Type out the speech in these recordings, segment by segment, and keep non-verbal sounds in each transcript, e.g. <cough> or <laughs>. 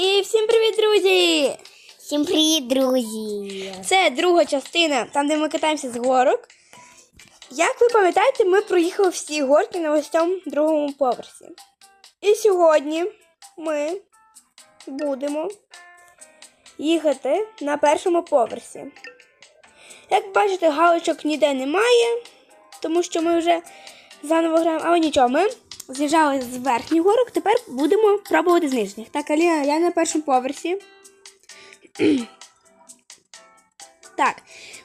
І всім привіт, друзі! Всім привіт, друзі! Це друга частина, там, де ми катаємося з горок. Як ви пам'ятаєте, ми проїхали всі горки на ось цьому другому поверсі. І сьогодні ми будемо їхати на першому поверсі. Як бачите, галочок ніде немає, тому що ми вже заново граємо. Але нічого, ми з'їжджали з верхніх горок, тепер будемо пробувати з нижніх. Так, Аліна, я на першому поверсі. <clears throat> Так,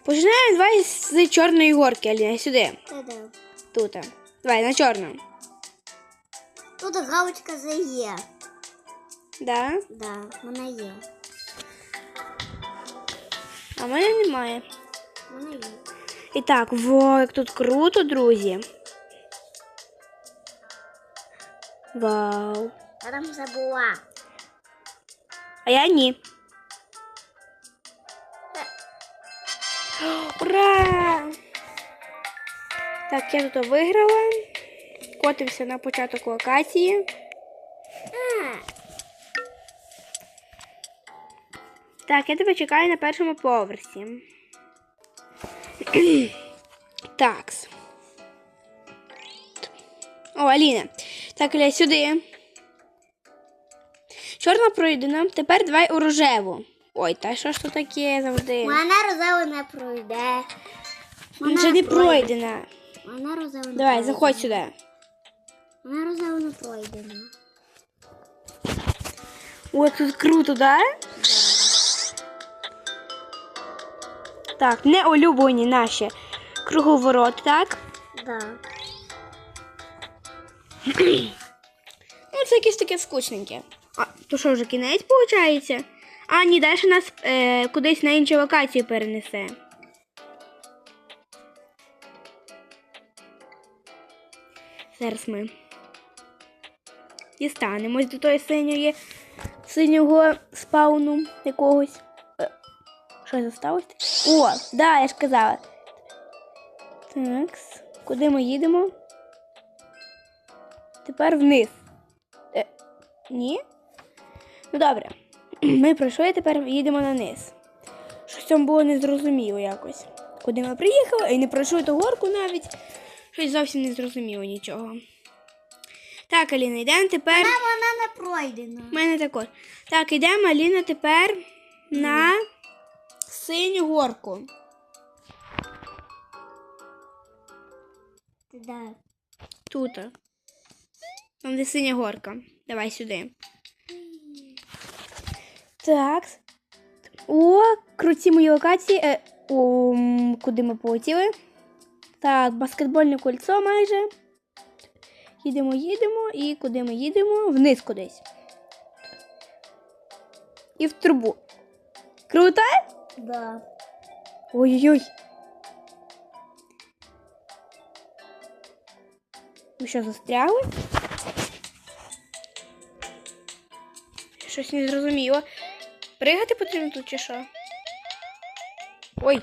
починаємо давай з чорної горки, Аліна, сюди. Тут. Давай, на чорну. Тут галочка за є. Да. Да, вона є. А в мене немає. Вона є. І так, во, як тут круто, друзі. Вау. Я там забула. А я ні. Ура! Так, я тут виграла. Котився на початок локації. Так, я тебе чекаю на першому поверсі. <clears throat> Такс. О, Аліна. Так, Аля, сюди. Чорна пройдена. Тепер давай у рожеву. Ой, та що ж то таке завжди? вона розову не пройде. Він вже не пройдена. Вона розову не Давай, заходь сюди. Вона розову не пройдена. Ой, тут круто, да? Так, неулюблені наші круговороти, так? Да. Ну, це якесь таке скучненьке. А, то що вже кінець виходить? А, ні, далі нас е, кудись на іншу локацію перенесе. Зараз ми дістанемось до тої синьої синього спауну якогось. Е, Що зосталось? О, да, я ж казала. Так, куди ми їдемо? Тепер вниз. Е, ні? Ну добре. <clears throat> Ми пройшли, тепер їдемо на низ. Щось там було незрозуміло якось. Куди ми приїхали, і не пройшли ту горку навіть. Щось зовсім не зрозуміло нічого. Так, Аліна, йдемо тепер. Та вона не пройдена. У мене також. Так, йдемо, Аліна, тепер на синю горку. Да. Тут. Там, де синя горка. Давай сюди. Так. О, круті мої локації. Е, о, куди ми полетіли? Так, баскетбольне кольцо майже. Їдемо, їдемо. І куди ми їдемо? Вниз кудись. І в трубу. Круто? Да. Ой-ой-ой. Ви що, застрягли? Щось не зрозуміло. Пригати потрібно тут чи що? Ой.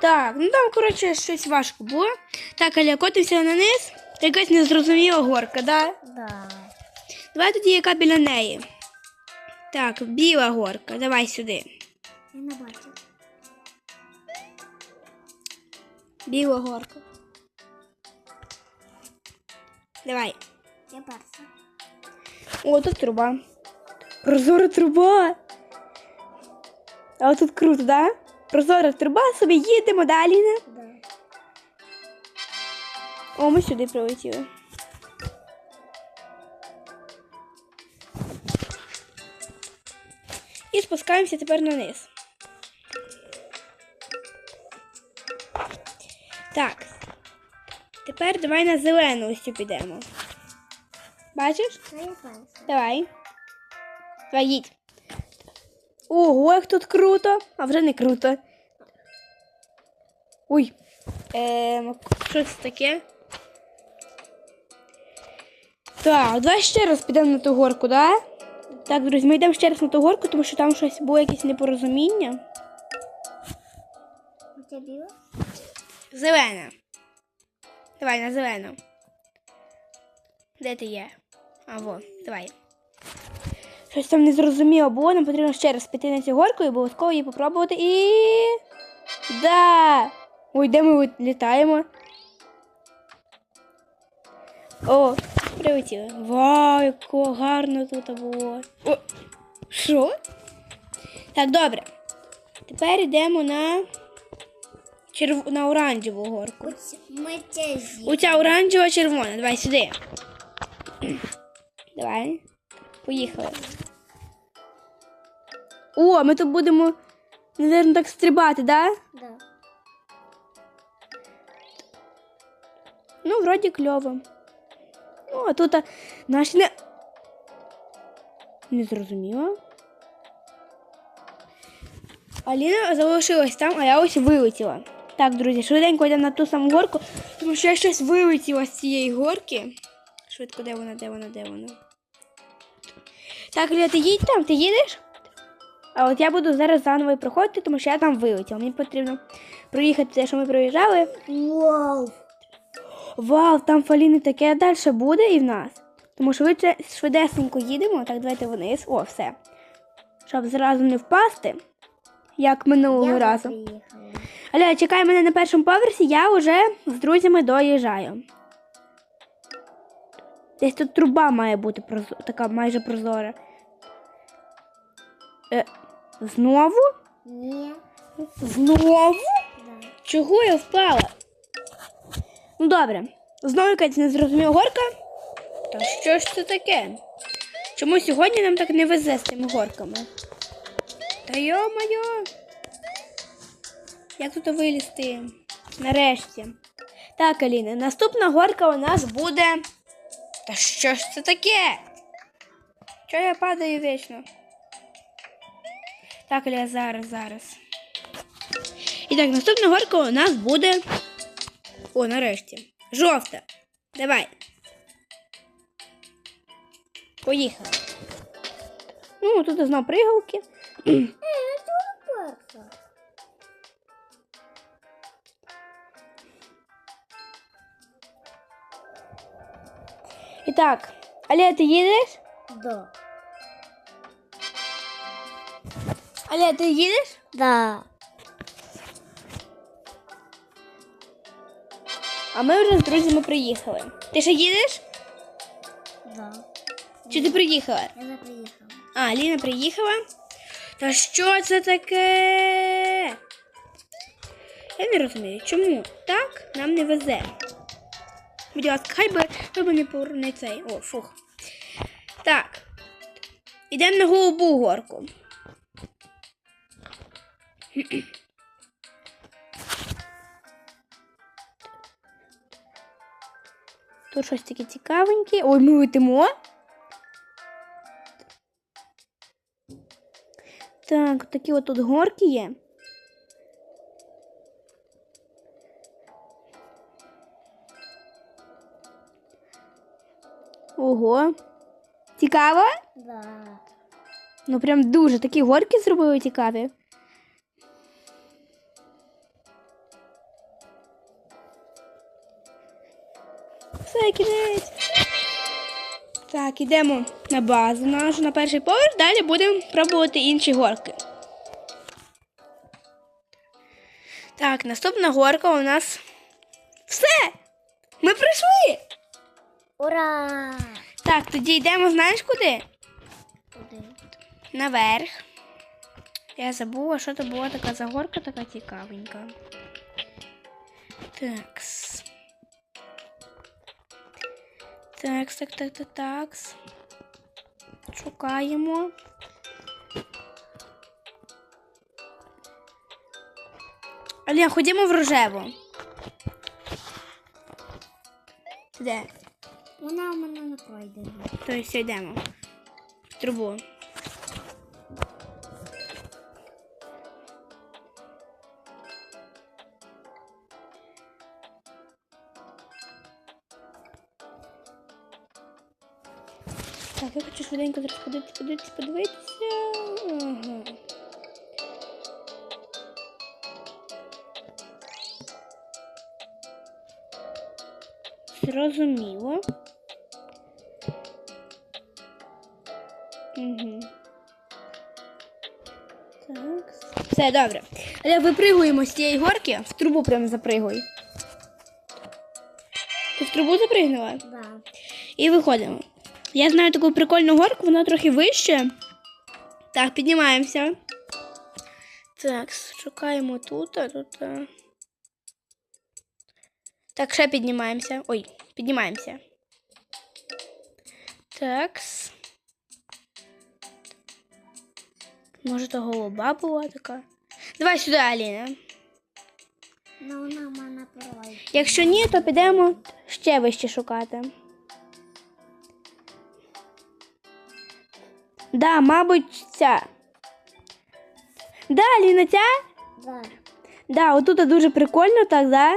Так, ну там, коротше, щось важко було. Так, Аля, котився на низ. Якась незрозуміла горка, да? Да. Давай тоді яка біля неї. Так, біла горка. Давай сюди. Я не бачу. Біла горка. Давай. Я перша. О, тут труба. Прозора труба. А тут круто, да? Прозора труба, собі їдемо далі. Не? Да. О, ми сюди прилетіли. І спускаємося тепер на низ. Так. Тепер давай на зелену ось цю підемо. Бачиш? Давай. Їдь. Ого, як тут круто, а вже не круто. Ой. Ем, що це таке? Так, давай ще раз підемо на ту горку, да? Так, друзі, ми йдемо ще раз на ту горку, тому що там щось було якесь непорозуміння. У тебе біла? Зелена. Давай на зелену. Де ти є? А, во, давай. Щось там не зрозуміло було, нам потрібно ще раз піти на цю горку і обов'язково її попробувати і. Да! Ой, де ми літаємо? О, прилетіли. Вау, як гарно тут було. О, що? Так, добре. Тепер йдемо на черв... на оранжеву горку. Оця оранжева червона. Давай сюди. Давай. Поїхали. О, ми тут будемо, наверное, так стрибати, да? Да. Ну, вроді кльово. Ну, а тут а, наші не. Не зрозуміло. Аліна залишилась там, а я ось вилетіла. Так, друзі, швиденько йдемо на ту саму горку, тому що я щось вилетіла з цієї горки. Швидко, де вона, де вона, де вона? Так, Ліля, ти їдь там, ти їдеш? А от я буду зараз заново проходити, тому що я там вилетіла. Мені потрібно проїхати те, що ми проїжджали. Вау. Вау, там Фаліни таке далі буде і в нас. Тому швидше швидесенько їдемо. Так, давайте вниз. О, все. Щоб зразу не впасти, як минулого Я разу. Аля, чекай мене на першому поверсі, я вже з друзями доїжджаю. Десь тут труба має бути прозо- така майже прозора. Е, знову? Ні. Знову? Да. Чого я впала? Ну добре. Знову якась незрозуміла горка. Та що ж це таке? Чому сьогодні нам так не везе з цими горками? Та йо-моє. Як тут вилізти? Нарешті. Так, Аліна, наступна горка у нас буде. Та що ж це таке? Чого я падаю вічно? Так, Аліна, зараз, зараз. І так, наступна горка у нас буде. О, нарешті. Жовта. Давай. Поїхали. Ну, тут знов пригалки. Перша. І так, Аля, ти їдеш? Да. Аля, ти їдеш? Да. А ми вже з друзями приїхали. Ти ще їдеш? Да. Чи ти приїхала? Я не приїхала. А, Ліна приїхала. Та що це таке? Я не розумію, чому так нам не везе. Будь ласка, хай би, хай не поверне цей. О, фух. Так. Йдемо на голубу горку. Тут щось таке цікавеньке. Ой, ми летимо. Так, такі от тут горки є. Ого. Цікаво? Да. Ну прям дуже такі горки зробили цікаві. Все, кінець. Так, ідемо на базу нашу, на перший поверх, далі будемо пробувати інші горки. Так, наступна горка у нас. Все! Ми прийшли! Ура! Так, тоді йдемо, знаєш куди? Куди? Наверх. Я забула, що це була така загорка, така цікавенька. Такс. Такс, так, так, так, такс. Шукаємо. Алія, ходімо в рожеву. Де? Вона у мене не пройде. То есть йдемо. В трубу. Так, я хочу швиденько зараз подивитися, подивитися, подивитися. Ага. Зрозуміло. Угу. Так. Все добре. Але випригуємо з цієї горки, в трубу прямо запригуй. Ти в трубу запригнула? Да. І виходимо. Я знаю таку прикольну горку, вона трохи вище. Так, піднімаємося. Так, шукаємо тут, а тут. а. Так, ще піднімаємося. Ой, піднімаємося. Так. Може, то голуба була така. Давай сюди, Аліна. Ну вона в мене пройде. Якщо ні, то підемо ще вище шукати. Да, мабуть, ця. Да, Ліна, ця? Да. Да, отут дуже прикольно, так, да?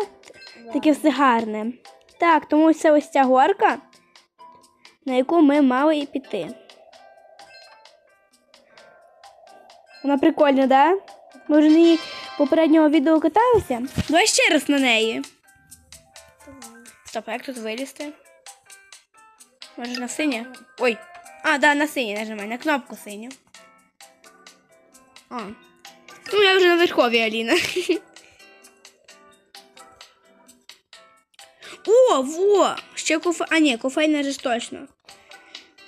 Таке все гарне. Так, тому це ось ця горка, на яку ми мали і піти. Вона прикольна, да? Ми вже на ній попереднього відео каталися. Давай ще раз на неї. Стоп, а як тут вилізти? Може на синє? Ой. А, да, на синє нажимай, на кнопку синю. А. Ну, я вже на верховій Аліна. <laughs> О, во! Ще кофе. А, ні, кофейна ж точно.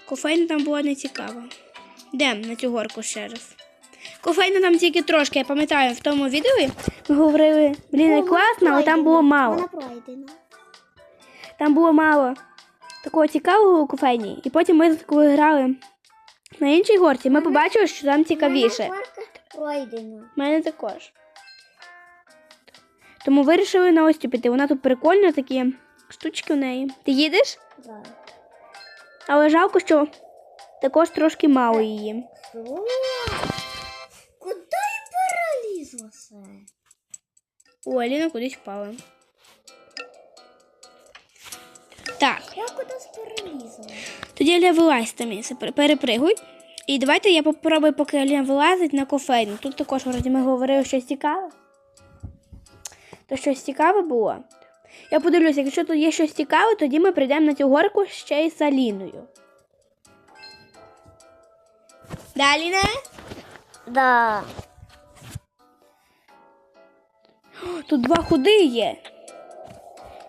Кофейна там була не цікава. На цю горку ще раз. Кофейна там тільки трошки, я пам'ятаю, в тому відео ми говорили, блін, як класно, але там було мало. Там було мало такого цікавого у кофейні. І потім ми коли грали на іншій горці, ми побачили, що там цікавіше. У мене також. Тому вирішили на ось цю піти. Вона тут прикольна, такі штучки у неї. Ти їдеш? Да. Але жалко, що також трошки мало її. О, Аліна кудись впала. Так. Я кудись перелізла. Тоді Аля вилазь там перепригуй. І давайте я попробую, поки Аля вилазить на кофейну. Тут також вроді ми говорили щось цікаве. То щось цікаве було. Я подивлюся, якщо тут є щось цікаве, тоді ми прийдемо на цю горку ще й з Аліною. Да, Аліна? Да. Тут два ходи є.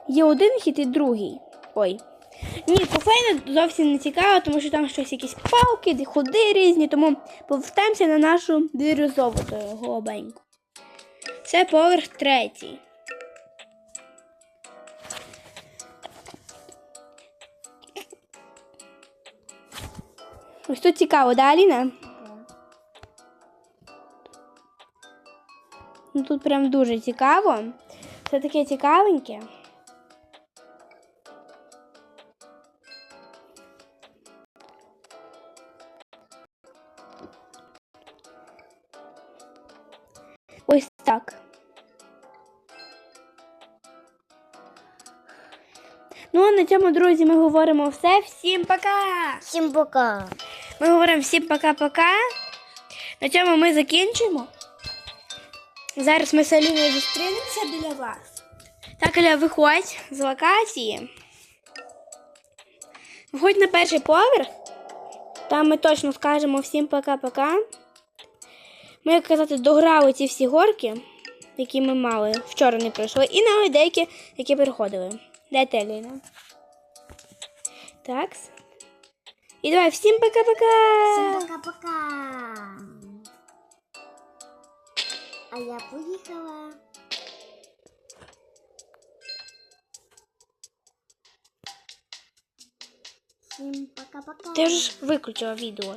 Є один хід і другий. Ой. Ні, кофейна зовсім не цікава, тому що там щось якісь палки, ходи різні, тому повертаємося на нашу ту голубеньку. Це поверх третій. Ось тут цікаво, да, Аліна? Ну тут прям дуже цікаво. Це таке цікавеньке. Ось так. Ну, а на цьому, друзі, ми говоримо все. Всім пока! Всім пока. Ми говоримо всім пока-пока. На цьому ми закінчимо. Зараз ми з Аліною зустрінемося біля вас. Так, Аля, виходь з локації. Виходь на перший поверх. Там ми точно скажемо всім пока-пока. Ми, як казати, дограли ці всі горки, які ми мали, вчора не пройшли, і навіть деякі, які переходили. Де ти, Аліна? Так. І давай всім пока-пока! Всім пока-пока. А я поїхала. Всім пока-пока. Ти ж виключила відео.